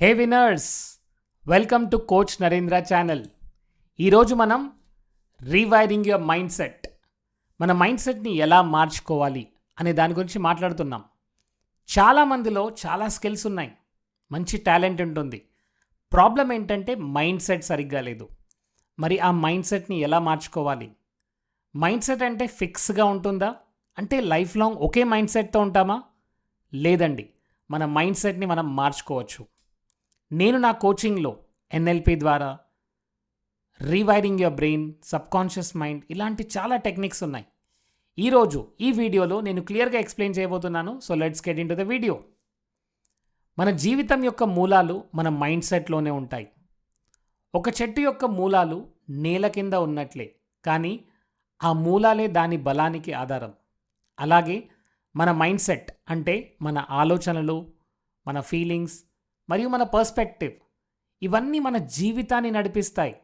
Hey winners welcome to coach Narendra channel ఈరోజు మనం rewiring your mind set మన mind సెట్ని ఎలా మార్చుకోవాలి అనే దాని గురించి మాట్లాడుతున్నాం. చాలామందిలో చాలా స్కిల్స్ ఉన్నాయి. మంచి టాలెంట్ ఉంటుంది. ప్రాబ్లం ఏంటంటే మైండ్ సెట్ సరిగ్గా లేదు. మరి ఆ మైండ్ సెట్ని ఎలా మార్చుకోవాలి? మైండ్ సెట్ అంటే ఫిక్స్గా ఉంటుందా? అంటే లైఫ్ లాంగ్ ఒకే మైండ్ సెట్తో ఉంటామా? లేదండి. మన మైండ్ సెట్ని మనం మార్చుకోవచ్చు. నేను నా కోచింగ్లో ఎన్ఎల్పి ద్వారా rewiring your brain subconscious mind ఇలాంటి చాలా టెక్నిక్స్ ఉన్నాయి. ఈరోజు ఈ వీడియోలో నేను క్లియర్గా ఎక్స్ప్లెయిన్ చేయబోతున్నాను. So let's get into the video. మన జీవితం యొక్క మూలాలు మన మైండ్ సెట్లోనే ఉంటాయి. ఒక చెట్టు యొక్క మూలాలు నేల కింద ఉన్నట్లే కానీ ఆ మూలాలే దాని బలానికి ఆధారం. అలాగే మన మైండ్ సెట్ అంటే మన ఆలోచనలు మన ఫీలింగ్స్ మరియు మన పర్స్పెక్టివ్ ఇవన్నీ మన జీవితాన్ని నడిపిస్తాయి.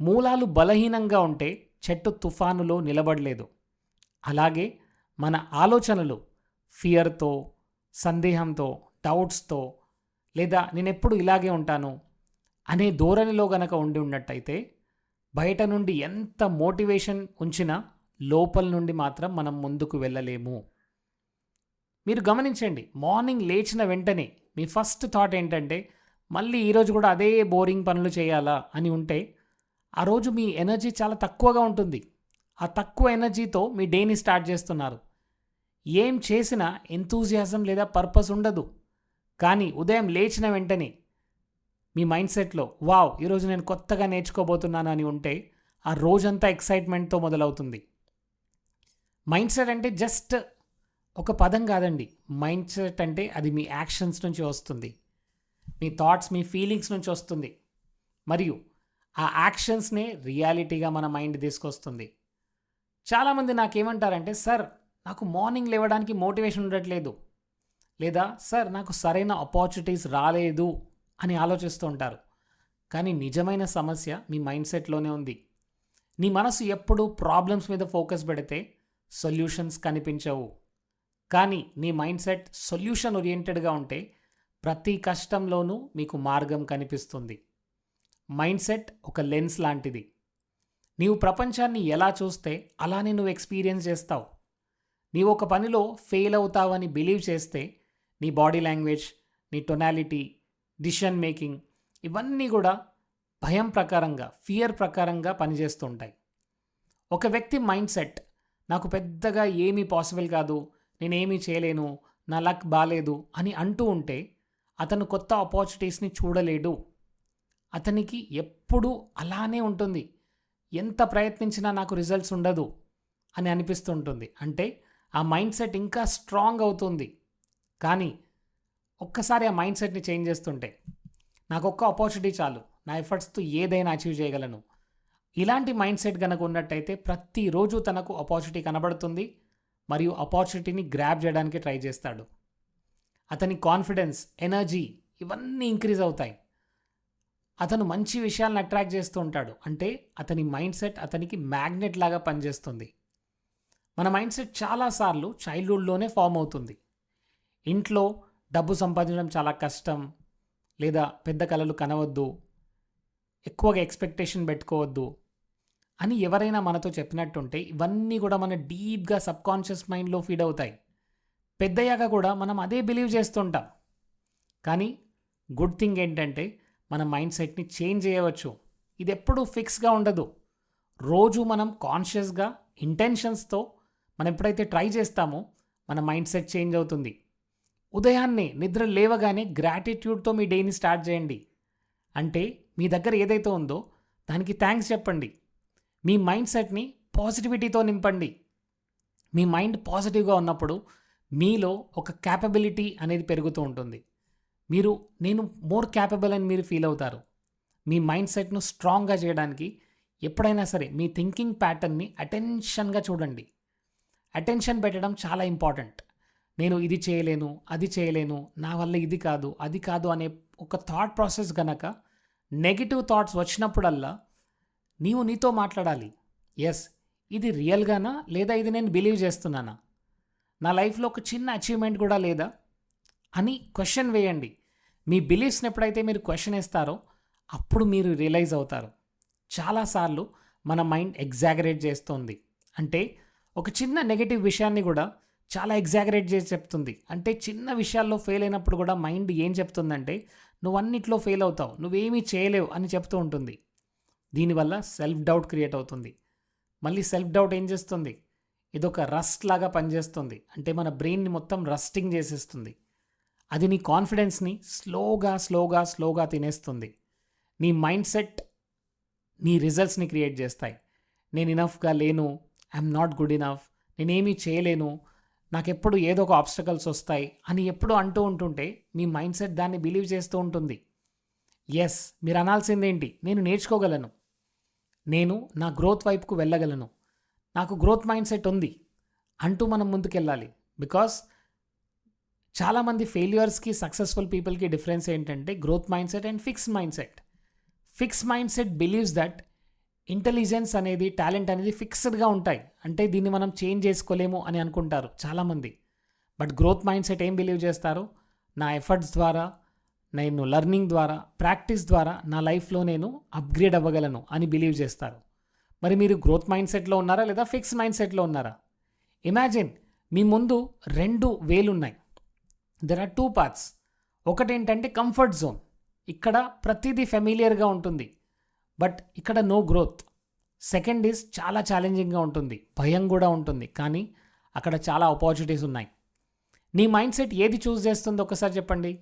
మూలాలు బలహీనంగా ఉంటే చెట్టు తుఫానులో నిలబడలేదు. అలాగే మన ఆలోచనలు ఫియర్తో సందేహంతో డౌట్స్తో లేదా నేను ఎప్పుడు ఇలాగే ఉంటాను అనే ధోరణిలో గనక ఉండి ఉన్నట్టయితే బయట నుండి ఎంత మోటివేషన్ ఉంచినా లోపల నుండి మాత్రం మనం ముందుకు వెళ్ళలేము. మీరు గమనించండి మార్నింగ్ లేచిన వెంటనే మీ ఫస్ట్ థాట్ ఏంటంటే మళ్ళీ ఈరోజు కూడా అదే బోరింగ్ పనులు చేయాలా అని ఉంటే ఆ రోజు మీ ఎనర్జీ చాలా తక్కువగా ఉంటుంది. ఆ తక్కువ ఎనర్జీతో మీ డేని స్టార్ట్ చేస్తున్నారు. ఏం చేసినా ఎంతూజియాజం లేదా పర్పస్ ఉండదు. కానీ ఉదయం లేచిన వెంటనే మీ మైండ్ సెట్లో వావ్ ఈరోజు నేను కొత్తగా నేర్చుకోబోతున్నాను అని ఉంటే ఆ రోజంతా ఎక్సైట్మెంట్తో మొదలవుతుంది. మైండ్ సెట్ అంటే జస్ట్ ఒక పదం కాదండి. మైండ్ సెట్ అంటే అది మీ యాక్షన్స్ నుంచి వస్తుంది. మీ థాట్స్ మీ ఫీలింగ్స్ నుంచి వస్తుంది. మరియు ఆ యాక్షన్స్నే రియాలిటీగా మన మైండ్ తీసుకొస్తుంది. చాలామంది నాకేమంటారంటే సార్ నాకు మార్నింగ్ లేవడానికి మోటివేషన్ ఉండట్లేదు. లేదా సార్ నాకు సరైన ఆపర్చునిటీస్ రాలేదు అని ఆలోచిస్తూ ఉంటారు. కానీ నిజమైన సమస్య మీ మైండ్ సెట్లోనే ఉంది. నీ మనసు ఎప్పుడు ప్రాబ్లమ్స్ మీద ఫోకస్ పెడితే సొల్యూషన్స్ కనిపించవు. కానీ నీ మైండ్ సెట్ సొల్యూషన్ ఓరియంటెడ్గా ఉంటే ప్రతి కష్టంలోనూ మీకు మార్గం కనిపిస్తుంది. మైండ్ సెట్ ఒక లెన్స్ లాంటిది. నీవు ప్రపంచాన్ని ఎలా చూస్తే అలానే నువ్వు ఎక్స్పీరియన్స్ చేస్తావు. నీవు ఒక పనిలో ఫెయిల్ అవుతావని బిలీవ్ చేస్తే నీ బాడీ లాంగ్వేజ్ నీ టొనాలిటీ డిసిషన్ మేకింగ్ ఇవన్నీ కూడా భయం ప్రకారంగా ఫియర్ ప్రకారంగా పనిచేస్తుంటాయి. ఒక వ్యక్తి మైండ్ సెట్ నాకు పెద్దగా ఏమీ పాసిబుల్ కాదు నేనేమీ చేయలేను నా లక్ బాగాలేదు అని అంటూ ఉంటే అతను కొత్త ఆపర్చునిటీస్ని చూడలేడు. అతనికి ఎప్పుడూ అలానే ఉంటుంది. ఎంత ప్రయత్నించినా నాకు రిజల్ట్స్ ఉండదు అని అనిపిస్తుంటుంది. అంటే ఆ మైండ్ సెట్ ఇంకా స్ట్రాంగ్ అవుతుంది. కానీ ఒక్కసారి ఆ మైండ్ సెట్ని చేంజ్ చేస్తుంటే నాకు ఒక్క ఆపర్చునిటీ చాలు. నా ఎఫర్ట్స్తో ఏదైనా అచీవ్ చేయగలను. ఇలాంటి మైండ్ సెట్ కనుక ఉన్నట్టయితే ప్రతిరోజు తనకు ఆపర్చునిటీ కనబడుతుంది. మరియు ఆపర్చునిటీని గ్రాప్ చేయడానికి ట్రై చేస్తాడు. అతని కాన్ఫిడెన్స్ ఎనర్జీ ఇవన్నీ ఇంక్రీజ్ అవుతాయి. అతను మంచి విషయాలను అట్రాక్ట్ చేస్తూ ఉంటాడు. అంటే అతని మైండ్ సెట్ అతనికి మ్యాగ్నెట్ లాగా పనిచేస్తుంది. మన మైండ్ సెట్ చాలాసార్లు చైల్డ్హుడ్లోనే ఫామ్ అవుతుంది. ఇంట్లో డబ్బు సంపాదించడం చాలా కష్టం. లేదా పెద్ద కళలు కనవద్దు. ఎక్కువగా ఎక్స్పెక్టేషన్ పెట్టుకోవద్దు. అని ఎవరైనా మనతో చెప్పినట్టుంటే ఇవన్నీ కూడా మన డీప్గా సబ్కాన్షియస్ మైండ్లో ఫీడ్ అవుతాయి. పెద్దయ్యాక కూడా మనం అదే బిలీవ్ చేస్తుంటాం. కానీ గుడ్ థింగ్ ఏంటంటే మన మైండ్ సెట్ని చేంజ్ చేయవచ్చు. ఇది ఎప్పుడూ ఫిక్స్గా ఉండదు. రోజు మనం కాన్షియస్గా ఇంటెన్షన్స్తో మనం ఎప్పుడైతే ట్రై చేస్తామో మన మైండ్ సెట్ చేంజ్ అవుతుంది. ఉదయాన్నే నిద్ర లేవగానే గ్రాటిట్యూడ్తో మీ డేని స్టార్ట్ చేయండి. అంటే మీ దగ్గర ఏదైతే ఉందో దానికి థ్యాంక్స్ చెప్పండి. మీ మైండ్ సెట్ని పాజిటివిటీతో నింపండి. మీ మైండ్ పాజిటివ్గా ఉన్నప్పుడు మీలో ఒక క్యాపబిలిటీ అనేది పెరుగుతూ ఉంటుంది. మీరు నేను మోర్ క్యాపబుల్ అని మీరు ఫీల్ అవుతారు. మీ మైండ్ సెట్ను స్ట్రాంగ్గా చేయడానికి ఎప్పుడైనా సరే మీ థింకింగ్ ప్యాటర్న్ని అటెన్షన్గా చూడండి. అటెన్షన్ పెట్టడం చాలా ఇంపార్టెంట్. నేను ఇది చేయలేను అది చేయలేను నా వల్ల ఇది కాదు అది కాదు అనే ఒక థాట్ ప్రాసెస్ గనక నెగిటివ్ థాట్స్ వచ్చినప్పుడల్లా నీవు నీతో మాట్లాడాలి. ఎస్ ఇది రియల్గానా లేదా ఇది నేను బిలీవ్ చేస్తున్నానా? నా లైఫ్లో ఒక చిన్న అచీవ్మెంట్ కూడా లేదా? అని క్వశ్చన్ వేయండి. మీ బిలీఫ్స్ని ఎప్పుడైతే మీరు క్వశ్చన్ వేస్తారో అప్పుడు మీరు రియలైజ్ అవుతారు. చాలాసార్లు మన మైండ్ ఎగ్జాగరేట్ చేస్తుంది. అంటే ఒక చిన్న నెగటివ్ విషయాన్ని కూడా చాలా ఎగ్జాగరేట్ చేసి చెప్తుంది. అంటే చిన్న విషయాల్లో ఫెయిల్ అయినప్పుడు కూడా మైండ్ ఏం చెప్తుందంటే నువ్వు అన్నిట్లో ఫెయిల్ అవుతావు. నువ్వేమీ చేయలేవు అని చెప్తూ ఉంటుంది. దీనివల్ల సెల్ఫ్ డౌట్ క్రియేట్ అవుతుంది. మళ్ళీ సెల్ఫ్ డౌట్ ఏం చేస్తుంది? ఇదొక రస్ట్ లాగా పనిచేస్తుంది. అంటే మన బ్రెయిన్ని మొత్తం రస్టింగ్ చేసేస్తుంది. అది నీ కాన్ఫిడెన్స్ని స్లోగా స్లోగా స్లోగా తినేస్తుంది. నీ మైండ్ సెట్ నీ రిజల్ట్స్ని క్రియేట్ చేస్తాయి. నేను ఇనఫ్గా లేను ఐఎమ్ నాట్ గుడ్ ఇనఫ్ నేనేమీ చేయలేను నాకెప్పుడు ఏదో ఒక ఆబ్స్టకల్స్ వస్తాయి అని ఎప్పుడు అంటూ ఉంటుంటే మీ మైండ్ సెట్ దాన్ని బిలీవ్ చేస్తూ ఉంటుంది. ఎస్ మీరు అనాల్సిందేంటి? నేను నేర్చుకోగలను. నేను నా గ్రోత్ వైపుకు వెళ్ళగలను. నాకు గ్రోత్ మైండ్ సెట్ ఉంది అంటూ మనం ముందుకెళ్ళాలి. బికాస్ చాలామంది ఫెయిల్యూర్స్కి సక్సెస్ఫుల్ పీపుల్కి డిఫరెన్స్ ఏంటంటే growth mind set and fix mind set fix mind set believes that intelligence అనేది టాలెంట్ అనేది ఫిక్స్డ్గా ఉంటాయి. అంటే దీన్ని మనం చేంజ్ చేసుకోలేము అని అనుకుంటారు చాలామంది. బట్ గ్రోత్ మైండ్ సెట్ ఏం బిలీవ్ చేస్తారు? నా ఎఫర్ట్స్ ద్వారా నేను లర్నింగ్ ద్వారా ప్రాక్టీస్ ద్వారా నా లైఫ్లో నేను అప్గ్రేడ్ అవ్వగలను అని బిలీవ్ చేస్తారు. మరి మీరు గ్రోత్ మైండ్ సెట్లో ఉన్నారా లేదా ఫిక్స్ మైండ్ సెట్లో ఉన్నారా? ఇమాజిన్ మీ ముందు రెండు వేలు ఉన్నాయి దెర్ ఆర్ టూ పార్ట్స్ ఒకటేంటంటే కంఫర్ట్ జోన్ ఇక్కడ ప్రతిదీ ఫెమిలియర్గా ఉంటుంది. బట్ ఇక్కడ నో గ్రోత్ సెకండ్ ఈజ్ చాలా ఛాలెంజింగ్గా ఉంటుంది. భయం కూడా ఉంటుంది. కానీ అక్కడ చాలా ఆపర్చునిటీస్ ఉన్నాయి. నీ మైండ్ సెట్ ఏది చూస్ చేస్తుందో ఒకసారి చెప్పండి.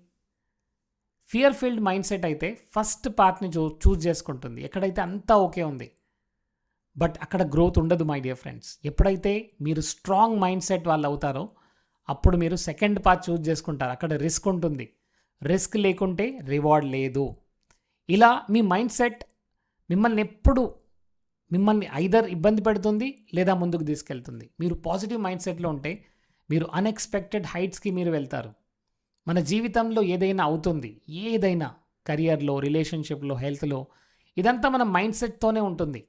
ఫియర్ ఫీల్డ్ మైండ్ సెట్ అయితే ఫస్ట్ పార్ట్ని చూ చూస్ చేసుకుంటుంది. ఎక్కడైతే అంతా ఓకే ఉంది. బట్ అక్కడ గ్రోత్ ఉండదు మై డియర్ ఫ్రెండ్స్. ఎప్పుడైతే మీరు స్ట్రాంగ్ మైండ్ సెట్ వాళ్ళు అవుతారో అప్పుడు మీరు సెకండ్ పార్ట్ చూస్ చేసుకుంటారు. అక్కడ రిస్క్ ఉంటుంది. రిస్క్ లేకుంటే రివార్డ్ లేదు. ఇలా మీ మైండ్ సెట్ మిమ్మల్ని ఎప్పుడు మిమ్మల్ని ఐదర్ ఇబ్బంది పెడుతుంది లేదా ముందుకు తీసుకెళ్తుంది. మీరు పాజిటివ్ మైండ్ సెట్లో ఉంటే మీరు అన్ఎక్స్పెక్టెడ్ హైట్స్కి మీరు వెళ్తారు. మన జీవితంలో ఏదైనా అవుతుంది ఏదైనా కెరియర్లో రిలేషన్షిప్లో హెల్త్లో ఇదంతా మన మైండ్ సెట్తోనే ఉంటుంది.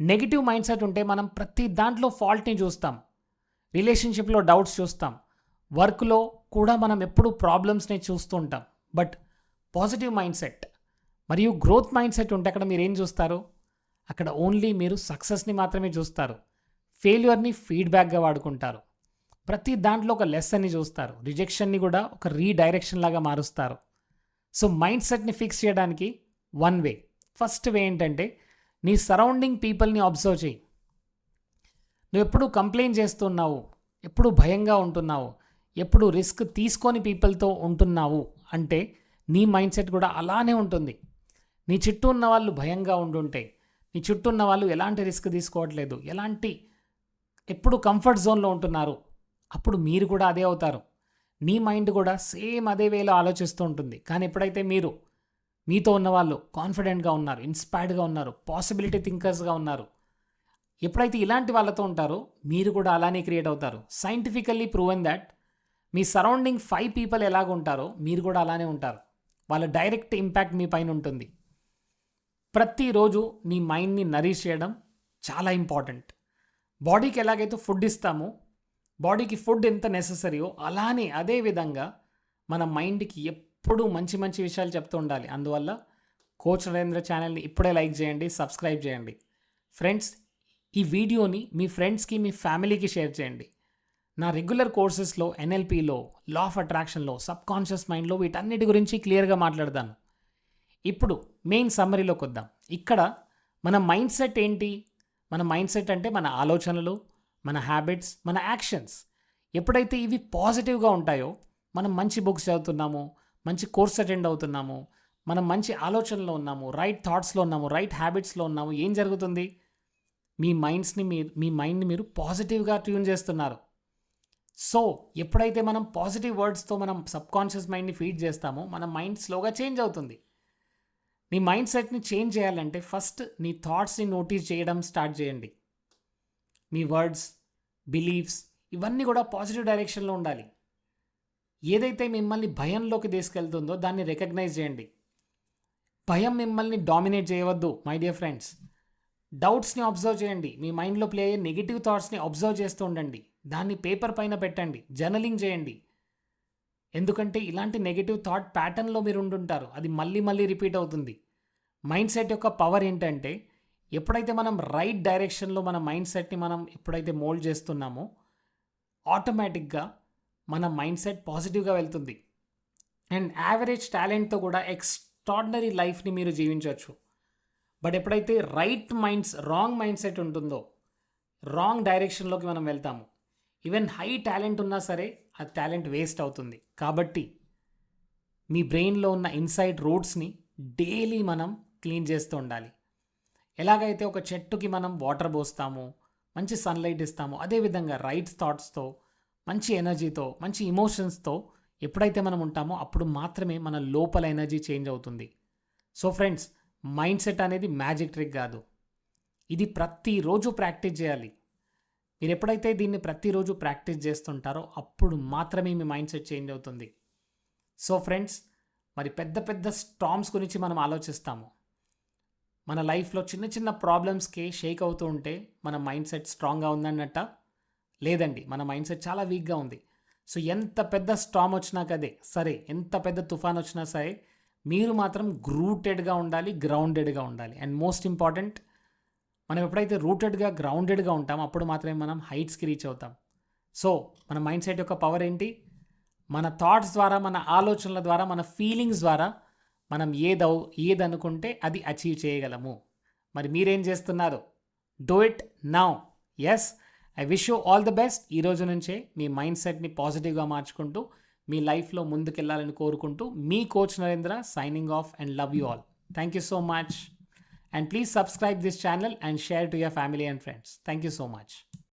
నెగిటివ్ మైండ్ సెట్ ఉంటే మనం ప్రతి దాంట్లో ఫాల్ట్ని చూస్తాం. రిలేషన్షిప్లో డౌట్స్ చూస్తాం. వర్క్లో కూడా మనం ఎప్పుడు ప్రాబ్లమ్స్ని చూస్తూ ఉంటాం. బట్ పాజిటివ్ మైండ్ సెట్ మరియు గ్రోత్ మైండ్ సెట్ ఉంటే అక్కడ మీరు ఏం చూస్తారు? అక్కడ ఓన్లీ మీరు సక్సెస్ని మాత్రమే చూస్తారు. ఫెయిల్యూర్ని ఫీడ్బ్యాక్గా వాడుకుంటారు. ప్రతి దాంట్లో ఒక లెసన్ని చూస్తారు. రిజెక్షన్ని కూడా ఒక రీడైరెక్షన్ లాగా మారుస్తారు. సో మైండ్ సెట్ని ఫిక్స్ చేయడానికి వన్ వే ఫస్ట్ వే ఏంటంటే నీ సరౌండింగ్ పీపుల్ని అబ్జర్వ్ చేయి. నువ్వు ఎప్పుడు కంప్లైంట్ చేస్తున్నావు? ఎప్పుడు భయంగా ఉంటున్నావు? ఎప్పుడు రిస్క్ తీసుకొని పీపుల్తో ఉంటున్నావు? అంటే నీ మైండ్ సెట్ కూడా అలానే ఉంటుంది. నీ చుట్టూ ఉన్న వాళ్ళు భయంగా ఉండుంటే నీ చుట్టూ ఉన్న వాళ్ళు ఎలాంటి రిస్క్ తీసుకోవట్లేదు? ఎలాంటి ఎప్పుడు కంఫర్ట్ జోన్లో ఉంటున్నారు? అప్పుడు మీరు కూడా అదే అవుతారు. నీ మైండ్ కూడా సేమ్ అదే వేలో ఆలోచిస్తూ ఉంటుంది. కానీ ఎప్పుడైతే మీరు మీతో ఉన్న వాళ్ళు కాన్ఫిడెంట్గా ఉన్నారు ఇన్స్పైర్డ్గా ఉన్నారు పాసిబిలిటీ థింకర్స్గా ఉన్నారు ఎప్పుడైతే ఇలాంటి వాళ్ళతో ఉంటారో మీరు కూడా అలానే క్రియేట్ అవుతారు. సైంటిఫికల్లీ ప్రూవెన్ దాట్ మీ సరౌండింగ్ ఫైవ్ పీపుల్ ఎలాగ ఉంటారో మీరు కూడా అలానే ఉంటారు. వాళ్ళ డైరెక్ట్ ఇంపాక్ట్ మీ పైన ఉంటుంది. ప్రతిరోజు నీ మైండ్ని నరీష్ చేయడం చాలా ఇంపార్టెంట్. బాడీకి ఎలాగైతే ఫుడ్ ఇస్తామో బాడీకి ఫుడ్ ఎంత నెససరీయో అలానే అదే విధంగా మన మైండ్కి ఎప్పుడూ మంచి మంచి విషయాలు చెప్తూ ఉండాలి. అందువల్ల కోచ్ నరేంద్ర ఛానల్ని ఇప్పుడే లైక్ చేయండి సబ్స్క్రైబ్ చేయండి. ఫ్రెండ్స్ ఈ వీడియోని మీ ఫ్రెండ్స్కి మీ ఫ్యామిలీకి షేర్ చేయండి. నా రెగ్యులర్ కోర్సెస్లో ఎన్ఎల్పిలో లా ఆఫ్ అట్రాక్షన్లో సబ్ కాన్షియస్ మైండ్లో వీటన్నిటి గురించి క్లియర్గా మాట్లాడతాను. ఇప్పుడు మెయిన్ సమ్మరీలోకి వద్దాం. ఇక్కడ మన మైండ్ సెట్ ఏంటి? మన మైండ్ సెట్ అంటే మన ఆలోచనలు మన హ్యాబిట్స్ మన యాక్షన్స్ ఎప్పుడైతే ఇవి పాజిటివ్గా ఉంటాయో మనం మంచి బుక్స్ చదువుతున్నాము మంచి కోర్స్ అటెండ్ అవుతున్నాము మనం మంచి ఆలోచనలో ఉన్నాము రైట్ థాట్స్లో ఉన్నాము రైట్ హ్యాబిట్స్లో ఉన్నాము ఏం జరుగుతుంది? మీ మైండ్స్ని మీ మీ మైండ్ని మీరు పాజిటివ్గా ట్యూన్ చేస్తున్నారు. సో ఎప్పుడైతే మనం పాజిటివ్ వర్డ్స్తో మనం సబ్ కాన్షియస్ మైండ్ని ఫీడ్ చేస్తామో మన మైండ్ స్లోగా చేంజ్ అవుతుంది. నీ మైండ్ సెట్ని చేంజ్ చేయాలంటే ఫస్ట్ నీ థాట్స్ని నోటీస్ చేయడం స్టార్ట్ చేయండి. మీ వర్డ్స్ బిలీఫ్స్ ఇవన్నీ కూడా పాజిటివ్ డైరెక్షన్లో ఉండాలి. ఏదైతే మిమ్మల్ని భయంలోకి తీసుకెళ్తుందో దాన్ని రికగ్నైజ్ చేయండి. భయం మిమ్మల్ని డామినేట్ చేయవద్దు మై డియర్ ఫ్రెండ్స్ డౌట్స్ని అబ్జర్వ్ చేయండి. మీ మైండ్లో ప్లే అయ్యే నెగిటివ్ థాట్స్ని అబ్జర్వ్ చేస్తూ ఉండండి. దాన్ని పేపర్ పైన పెట్టండి. జర్నలింగ్ చేయండి. ఎందుకంటే ఇలాంటి నెగిటివ్ థాట్ ప్యాటర్న్లో మీరు ఉంటుంటారు అది మళ్ళీ మళ్ళీ రిపీట్ అవుతుంది. మైండ్ సెట్ యొక్క పవర్ ఏంటంటే ఎప్పుడైతే మనం రైట్ డైరెక్షన్లో మన మైండ్ సెట్ని మనం ఎప్పుడైతే మోల్డ్ చేస్తున్నామో ఆటోమేటిక్గా మన మైండ్ సెట్ పాజిటివ్గా వెళ్తుంది. అండ్ యావరేజ్ టాలెంట్తో కూడా ఎక్స్ట్రాడినరీ లైఫ్ని మీరు జీవించవచ్చు. బట్ ఎప్పుడైతే right minds wrong mind set ఉంటుందో రాంగ్ డైరెక్షన్లోకి మనం వెళ్తాము. ఈవెన్ హై టాలెంట్ ఉన్నా సరే ఆ టాలెంట్ వేస్ట్ అవుతుంది. కాబట్టి మీ బ్రెయిన్లో ఉన్న ఇన్సైడ్ రోడ్స్ని డైలీ మనం క్లీన్ చేస్తూ ఉండాలి. ఎలాగైతే ఒక చెట్టుకి మనం వాటర్ పోస్తాము మంచి సన్లైట్ ఇస్తాము అదేవిధంగా రైట్ థాట్స్తో మంచి ఎనర్జీతో మంచి ఇమోషన్స్తో ఎప్పుడైతే మనం ఉంటామో అప్పుడు మాత్రమే మన లోపల ఎనర్జీ చేంజ్ అవుతుంది. సో ఫ్రెండ్స్ మైండ్ సెట్ అనేది మ్యాజిక్ ట్రిక్ కాదు. ఇది ప్రతిరోజు ప్రాక్టీస్ చేయాలి. మీరు ఎప్పుడైతే దీన్ని ప్రతిరోజు ప్రాక్టీస్ చేస్తుంటారో అప్పుడు మాత్రమే మీ మైండ్ సెట్ చేంజ్ అవుతుంది. సో ఫ్రెండ్స్ మరి పెద్ద పెద్ద స్టామ్స్ గురించి మనం ఆలోచిస్తాము. మన లైఫ్లో చిన్న చిన్న ప్రాబ్లమ్స్కి షేక్ అవుతూ ఉంటే మన మైండ్ సెట్ స్ట్రాంగ్గా ఉందన్నట్ట? లేదండి మన మైండ్ సెట్ చాలా వీక్గా ఉంది. సో ఎంత పెద్ద స్టామ్ వచ్చినా కదే సరే ఎంత పెద్ద తుఫాన్ వచ్చినా సరే మీరు మాత్రం గ్రూటెడ్గా ఉండాలి గ్రౌండెడ్గా ఉండాలి. అండ్ మోస్ట్ ఇంపార్టెంట్ మనం ఎప్పుడైతే రూటెడ్గా గ్రౌండెడ్గా ఉంటామో అప్పుడు మాత్రమే మనం హైట్స్కి రీచ్ అవుతాం. సో మన మైండ్ సెట్ యొక్క పవర్ ఏంటి? మన థాట్స్ ద్వారా మన ఆలోచనల ద్వారా మన ఫీలింగ్స్ ద్వారా మనం ఏదౌ ఏదనుకుంటే అది అచీవ్ చేయగలము. మరి మీరేం చేస్తున్నారు? Do it now yes I wish you all the best ఈ రోజు నుంచే మీ మైండ్ సెట్ని పాజిటివ్గా మార్చుకుంటూ మీ లైఫ్లో ముందుకెళ్ళాలని కోరుకుంటూ మీ coach Narendra signing off and love you all. Thank you so much and please subscribe this channel and share to your family and friends thank you so much